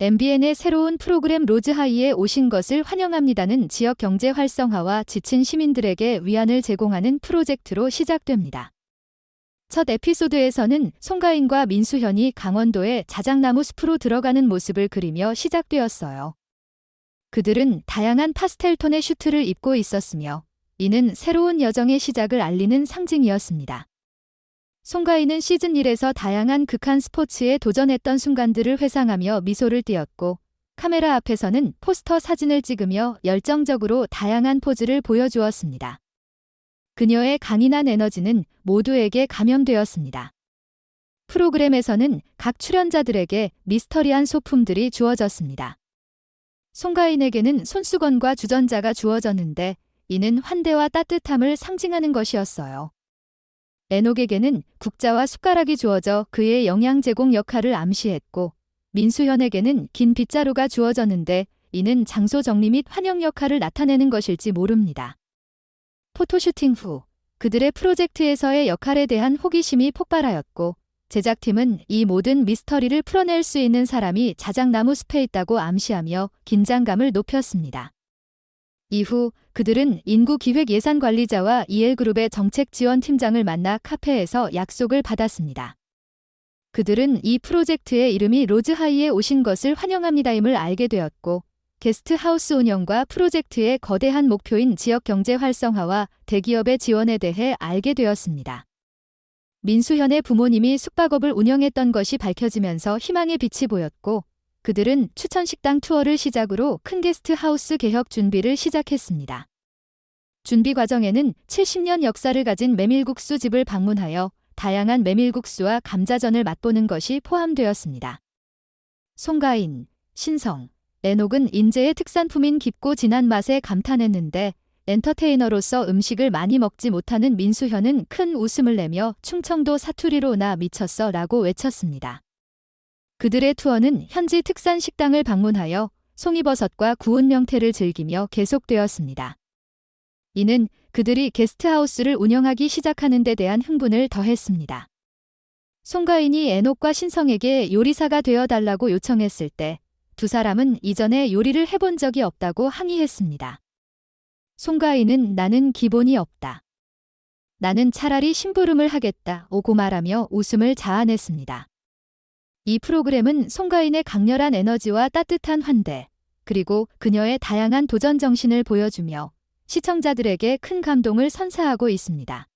MBN의 새로운 프로그램 로즈하이에 오신 것을 환영합니다는 지역 경제 활성화와 지친 시민들에게 위안을 제공하는 프로젝트로 시작됩니다. 첫 에피소드에서는 송가인과 민수현이 강원도의 자작나무 숲으로 들어가는 모습을 그리며 시작되었어요. 그들은 다양한 파스텔 톤의 슈트를 입고 있었으며 이는 새로운 여정의 시작을 알리는 상징이었습니다. 송가인은 시즌 1에서 다양한 극한 스포츠에 도전했던 순간들을 회상하며 미소를 띄었고 카메라 앞에서는 포스터 사진을 찍으며 열정적으로 다양한 포즈를 보여주었습니다. 그녀의 강인한 에너지는 모두에게 감염되었습니다. 프로그램에서는 각 출연자들에게 미스터리한 소품들이 주어졌습니다. 송가인에게는 손수건과 주전자가 주어졌는데 이는 환대와 따뜻함을 상징하는 것이었어요. 에녹에게는 국자와 숟가락이 주어져 그의 영양 제공 역할을 암시했고 민수현에게는 긴 빗자루가 주어졌는데 이는 장소 정리 및 환영 역할을 나타내는 것일지 모릅니다. 포토슈팅 후 그들의 프로젝트에서의 역할에 대한 호기심이 폭발하였고 제작팀은 이 모든 미스터리를 풀어낼 수 있는 사람이 자작나무 숲에 있다고 암시하며 긴장감을 높였습니다. 이후 그들은 인구기획예산관리자와 이엘그룹의 정책지원팀장을 만나 카페에서 약속을 받았습니다. 그들은 이 프로젝트의 이름이 로즈하이에 오신 것을 환영합니다임을 알게 되었고 게스트하우스 운영과 프로젝트의 거대한 목표인 지역 경제 활성화와 대기업의 지원에 대해 알게 되었습니다. 민수현의 부모님이 숙박업을 운영했던 것이 밝혀지면서 희망의 빛이 보였고 그들은 추천식당 투어를 시작으로 큰 게스트하우스 개혁 준비를 시작했습니다. 준비 과정에는 70년 역사를 가진 메밀국수 집을 방문하여 다양한 메밀국수와 감자전을 맛보는 것이 포함되었습니다. 송가인, 신성, 에녹은 인제의 특산품인 깊고 진한 맛에 감탄했는데 엔터테이너로서 음식을 많이 먹지 못하는 민수현은 큰 웃음을 내며 충청도 사투리로 나 미쳤어 라고 외쳤습니다. 그들의 투어는 현지 특산 식당을 방문하여 송이버섯과 구운 명태를 즐기며 계속되었습니다. 이는 그들이 게스트하우스를 운영하기 시작하는 데 대한 흥분을 더했습니다. 송가인이 에녹과 신성에게 요리사가 되어 달라고 요청했을 때 두 사람은 이전에 요리를 해본 적이 없다고 항의했습니다. 송가인은 나는 기본이 없다. 나는 차라리 심부름을 하겠다 오고 말하며 웃음을 자아냈습니다. 이 프로그램은 송가인의 강렬한 에너지와 따뜻한 환대, 그리고 그녀의 다양한 도전 정신을 보여주며 시청자들에게 큰 감동을 선사하고 있습니다.